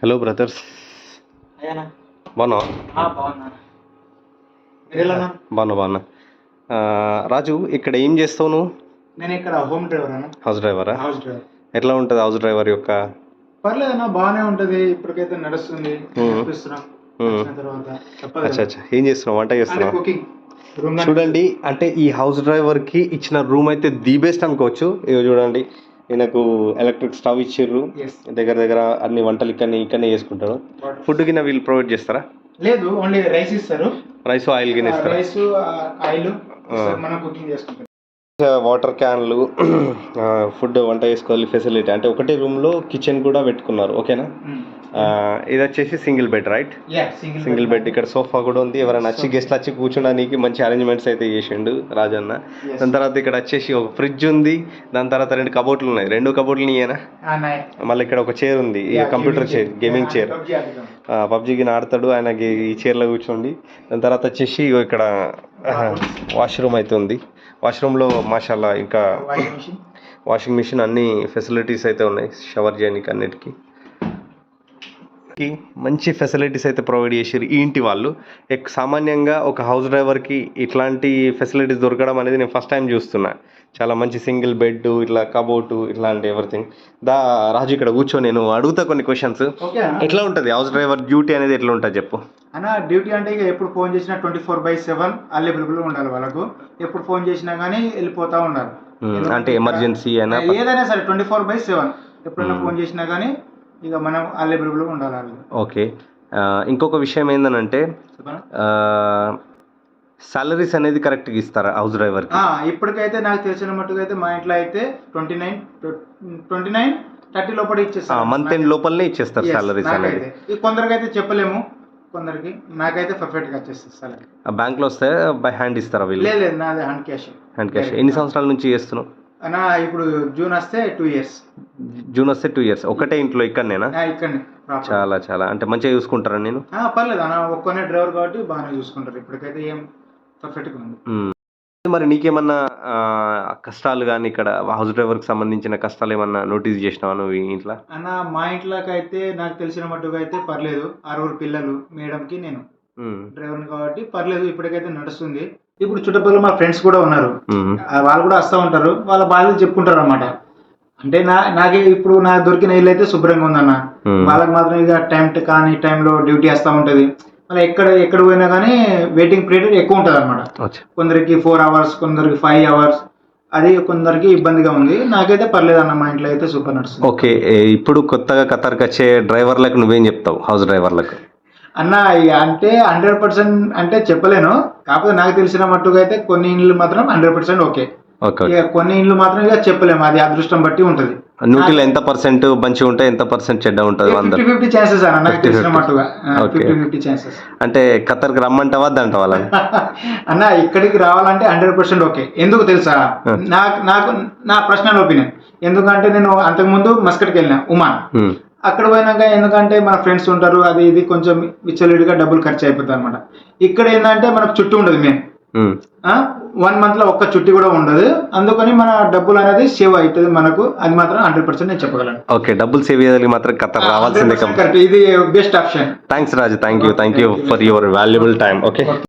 Hello brothers బాగున్నా? బాగున్నా బాగున్నా. రాజు ఇక్కడ ఏం చేస్తావు నువ్వు? నేను ఇక్కడ హోమ్ డ్రైవర్ హౌస్ డ్రైవరా హౌస్ డ్రైవర్ ఎట్లా ఉంటుంది హౌస్ డ్రైవర్ యొక్క? పర్లేదన్న బాగానే ఉంటది. ఇప్పటికైతే నడుస్తుంది. అచ్చా అచ్చా. ఏం చేస్తున్నావు? వంట చేస్తున్నావు? కుకింగ్ చూడండి అంటే ఈ హౌస్ డ్రైవర్కి ఇచ్చిన రూమ్ అయితే ది బెస్ట్ అనుకోవచ్చు. ఇక చూడండి. ఈయనకు ఎలక్ట్రిక్ స్టవ్ ఇచ్చిర్రు. దగ్గర దగ్గర అన్ని వంటలు ఇక్కడనే ఇక్కడనే చేసుకుంటాడు ఫుడ్ కింద వీళ్ళు ప్రొవైడ్ చేస్తారా? లేదు ఓన్లీ రైస్ ఇస్తారు. రైస్ ఆయిల్ గిన్నె ఇస్తారా? రైస్ ఆయిల్ మనం కుకింగ్ చేసుకుంటాం. వాటర్ క్యాన్లు ఫుడ్ వంట చేసుకోవాలి ఫెసిలిటీ అంటే ఒకటే రూమ్లో కిచెన్ కూడా పెట్టుకున్నారు ఓకేనా? ఆ, ఇది వచ్చేసి single bed right single bed ఇక్కడ సోఫా కూడా ఉంది ఎవరైనా వచ్చి గెస్ట్ వచ్చి కూర్చోడానికి మంచి అరేంజ్మెంట్స్ అయితే చేసిండు రాజన్న. దాని తర్వాత ఇక్కడ వచ్చేసి ఒక ఫ్రిడ్జ్ ఉంది దాని తర్వాత రెండు కబోర్డ్లు ఉన్నాయి. రెండు కబోర్డ్లు నీయేనా? మళ్ళీ ఇక్కడ ఒక చైర్ ఉంది కంప్యూటర్ చైర్ గేమింగ్ చైర్ పబ్జీకి ఆడతాడు ఆయనకి ఈ చైర్లో కూర్చోండి. దాని తర్వాత వచ్చేసి ఇక్కడ వాష్రూమ్ అయితే ఉంది. వాష్రూమ్లో మాషాల్లా ఇంకా వాషింగ్ మిషన్? వాషింగ్ మిషన్ అన్ని ఫెసిలిటీస్ అయితే ఉన్నాయి షవర్ చేయడానికి అన్నిటికీ. మంచి ఫెసిలిటీస్ అయితే ప్రొవైడ్ చేసారు ఈ ఇంటి వాళ్ళు. సామాన్యంగా ఒక హౌస్ డ్రైవర్కి ఇట్లాంటి ఫెసిలిటీస్ దొరకడం అనేది నేను ఫస్ట్ టైం చూస్తున్నా. చాలా మంచి సింగిల్ బెడ్ ఇట్లా కబోర్డు ఇట్లాంటి ఎవ్రీథింగ్ దా రాజు ఇక్కడ కూర్చో నేను అడుగుతా కొన్ని క్వశ్చన్స్ ఎట్లా ఉంటుంది? హౌస్ డ్రైవర్ డ్యూటీ అనేది ఎట్లా ఉంటుంది చెప్పు. అన్న డ్యూటీ అంటే ఇక ఎప్పుడు ఫోన్ చేసినా twenty four by seven available ఉండాలి వాళ్ళకు. ఎప్పుడు ఫోన్ చేసినా కానీ వెళ్ళిపోతా ఉండాలి. అంటే ఎమర్జెన్సీ అయినా ఏదైనా సరే ట్వంటీ ఫోర్ బై సెవెన్ ఎప్పుడైనా ఫోన్ చేసినా కానీ ఇక మనం అవైలబుల్ ఉండాలి ఓకే. ఇంకొక విషయం ఏంటంటే? సాలరీస్ అనేది కరెక్ట్గా ఇస్తారా హౌస్ డ్రైవర్కి ఆ, ఇప్పటికైతే నాకు తెలిసిన మట్టుకు అయితే మా ఇంట్లో అయితే twenty nine twenty nine thirty లోపల ఇచ్చేస్తాను మంత్ ఎండ్ లోపలనే ఇచ్చేస్తారు సాలరీస్ అనేది నాకైతే. ఈ కొందరికి అయితే చెప్పలేము. కొందరికి నాకైతే పర్ఫెక్ట్గా వచ్చేస్తుంది సాలరీ ఆ బ్యాంక్లో వస్తే బై హ్యాండ్ ఇస్తారా వీళ్ళు? లేదు లేదు నాది హ్యాండ్ క్యాష్ హ్యాండ్ క్యాష్ ఎన్ని సంవత్సరాల నుంచి చేస్తున్నావు? అన్న ఇప్పుడు జూన్ వస్తే టూ ఇయర్స్ జూన్ వస్తే టూ ఇయర్స్ ఒకటే ఇంట్లో ఇక్కడనేనా? ఇక్కడనే. చాలా చాలా. అంటే మంచిగా చూసుకుంటారా నేను? పర్లేదు అన్న ఒక్కనే డ్రైవర్ కాబట్టి బాగానే చూసుకుంటారు. ఇప్పటికైతే ఏం పర్ఫెక్ట్గా ఉంది. మరి నీకేమన్నా కష్టాలు కానీ ఇక్కడ హౌస్ డ్రైవర్కి సంబంధించిన కష్టాలు ఏమన్నా నోటీస్ చేసినావా నువ్వు ఇంట్లో? అన్న మా ఇంట్లోకి అయితే నాకు తెలిసిన మట్టుకు అయితే పర్లేదు. ఆరుగురు పిల్లలు మేడంకి నేను. మ్మ్. డ్రైవర్ని కాబట్టి పర్లేదు ఇప్పటికైతే నడుస్తుంది. ఇప్పుడు చుట్టుపక్కల మా ఫ్రెండ్స్ కూడా ఉన్నారు. వాళ్ళు కూడా వస్తూ ఉంటారు. వాళ్ళ బాధలు చెప్పుకుంటారు అనమాట అంటే నా నాకే ఇప్పుడు నాకు దొరికిన ఇల్లు అయితే శుభ్రంగా ఉందన్న. వాళ్ళకి మాత్రం ఇక టైం టు కానీ టైంలో డ్యూటీ వేస్తూ ఉంటుంది. మళ్ళీ ఎక్కడ ఎక్కడ పోయినా కానీ వెయిటింగ్ పీరియడ్ ఎక్కువ ఉంటుంది అనమాట. కొందరికి ఫోర్ అవర్స్ కొందరికి ఫైవ్ అవర్స్ అది కొందరికి ఇబ్బందిగా ఉంది. నాకైతే పర్లేదు అన్న మా ఇంట్లో అయితే సూపర్ నడుస్తుంది. ఓకే ఇప్పుడు కొత్తగా ఖతర్కి వచ్చే డ్రైవర్లకు నువ్వేం చెప్తావు? హౌస్ డ్రైవర్లకు. అన్న అంటే హండ్రెడ్ పర్సెంట్ అంటే చెప్పలేను. కాకపోతే నాకు తెలిసిన మట్టుగా అయితే కొన్ని ఇండ్లు మాత్రం హండ్రెడ్ పర్సెంట్ ఓకే. ఇక కొన్ని ఇండ్లు మాత్రం ఇక చెప్పలేము. అది అదృష్టం బట్టి ఉంటుంది. నూటిలో ఎంత పర్సెంట్ మంచిగా ఉంటే ఎంత పర్సెంట్ చెడ్డ ఉంటుంది ఫిఫ్టీ ఫిఫ్టీ ఛాన్సెస్ అన్న నాకు 50-50. తెలిసిన మట్టుగా. Okay. ఫిఫ్టీ ఫిఫ్టీ ఛాన్సెస్ అంటే ఖతర్కి రమ్మంటావా వద్దంట వాళ్ళని. అన్న ఇక్కడికి రావాలంటే హండ్రెడ్ పర్సెంట్ ఓకే ఎందుకు తెలుసా. నాకు నాకు నా పర్సనల్ ఒపీనియన్ ఎందుకంటే నేను అంతకుముందు మస్కట్కి వెళ్ళిన ఉమాన్. అక్కడ పోయినాక ఎందుకంటే మన ఫ్రెండ్స్ ఉంటారు అది ఇది కొంచెం విచ్చలవిడిగా డబ్బులు ఖర్చు అయిపోతుంది అనమాట ఇక్కడ ఏంటంటే మనకు చుట్టూ ఉండదు మ్మ్. వన్ మంత్లో ఒక్క చుట్టి కూడా ఉండదు. అందుకని మన డబ్బులు అనేది సేవ్ అవుతుంది మనకు. అది మాత్రం హండ్రెడ్ పర్సెంట్ నేను చెప్పగలను. ఓకే డబ్బులు సేవ్ చేయడానికి మాత్రం ఖతర్ రావాల్సిందే 100% correct. ఇది best option thanks Raju thank you thank you for your valuable time okay